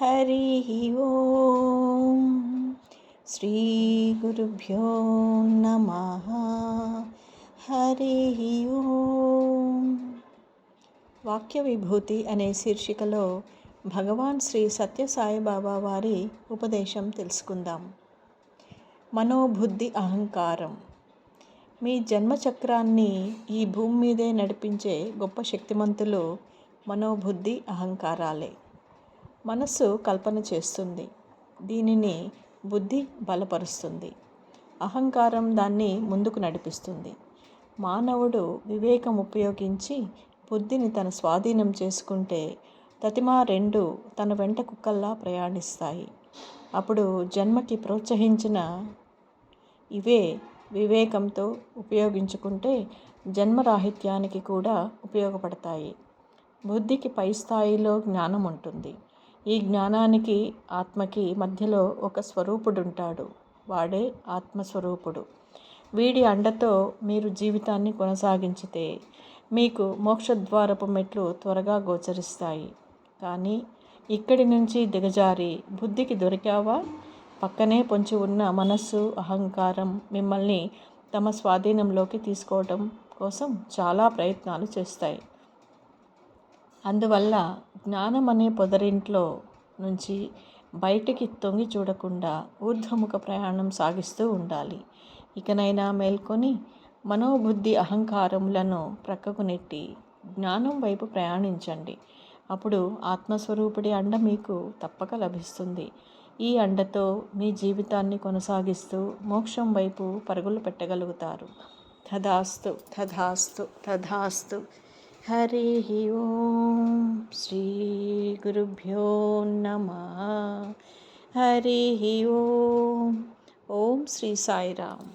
హరి ఓం శ్రీ గురుభ్యో నమ హరి ఓం వాక్య విభూతి అనే శీర్షికలో భగవాన్ శ్రీ సత్యసాయిబాబా వారి ఉపదేశం తెలుసుకుందాం. మనోబుద్ధి అహంకారం. మీ జన్మచక్రాన్ని ఈ భూమి మీదే నడిపించే గొప్ప శక్తిమంతులు మనోబుద్ధి అహంకారాలే. మనస్సు కల్పన చేస్తుంది. దీనిని బుద్ధి బలపరుస్తుంది. అహంకారం దాన్ని ముందుకు నడిపిస్తుంది. మానవుడు వివేకం ఉపయోగించి బుద్ధిని తన స్వాధీనం చేసుకుంటే తతిమా రెండు తన వెంట కుక్కల్లా ప్రయాణిస్తాయి. అప్పుడు జన్మకి ప్రోత్సహించిన ఇవే వివేకంతో ఉపయోగించుకుంటే జన్మరాహిత్యానికి కూడా ఉపయోగపడతాయి. బుద్ధికి పై స్థాయిలో జ్ఞానం ఉంటుంది. ఈ జ్ఞానానికి ఆత్మకి మధ్యలో ఒక స్వరూపుడు ఉంటాడు వాడే ఆత్మస్వరూపుడు. వీడి అండతో మీరు జీవితాన్ని కొనసాగించితే మీకు మోక్షద్వారపు మెట్లు త్వరగా గోచరిస్తాయి. కానీ ఇక్కడి నుంచి దిగజారి బుద్ధికి దొరికావా? పక్కనే పొంచి ఉన్న మనస్సు అహంకారం మిమ్మల్ని తమ స్వాధీనంలోకి తీసుకోవటం కోసం చాలా ప్రయత్నాలు చేస్తాయి. అందువల్ల జ్ఞానం అనే పొదరింట్లో నుంచి బయటికి తొంగి చూడకుండా ఊర్ధ్వముఖ ప్రయాణం సాగిస్తూ ఉండాలి. ఇకనైనా మేల్కొని మనోబుద్ధి అహంకారములను ప్రక్కకు నెట్టి జ్ఞానం వైపు ప్రయాణించండి. అప్పుడు ఆత్మస్వరూపుడి అండ మీకు తప్పక లభిస్తుంది. ఈ అండతో మీ జీవితాన్ని కొనసాగిస్తూ మోక్షం వైపు పరుగులు పెట్టగలుగుతారు. తథాస్తు తథాస్తు తథాస్తు హరి ఓం శ్రీ గురుభ్యో నమ హరి ఓం ఓం శ్రీ సాయిరామ్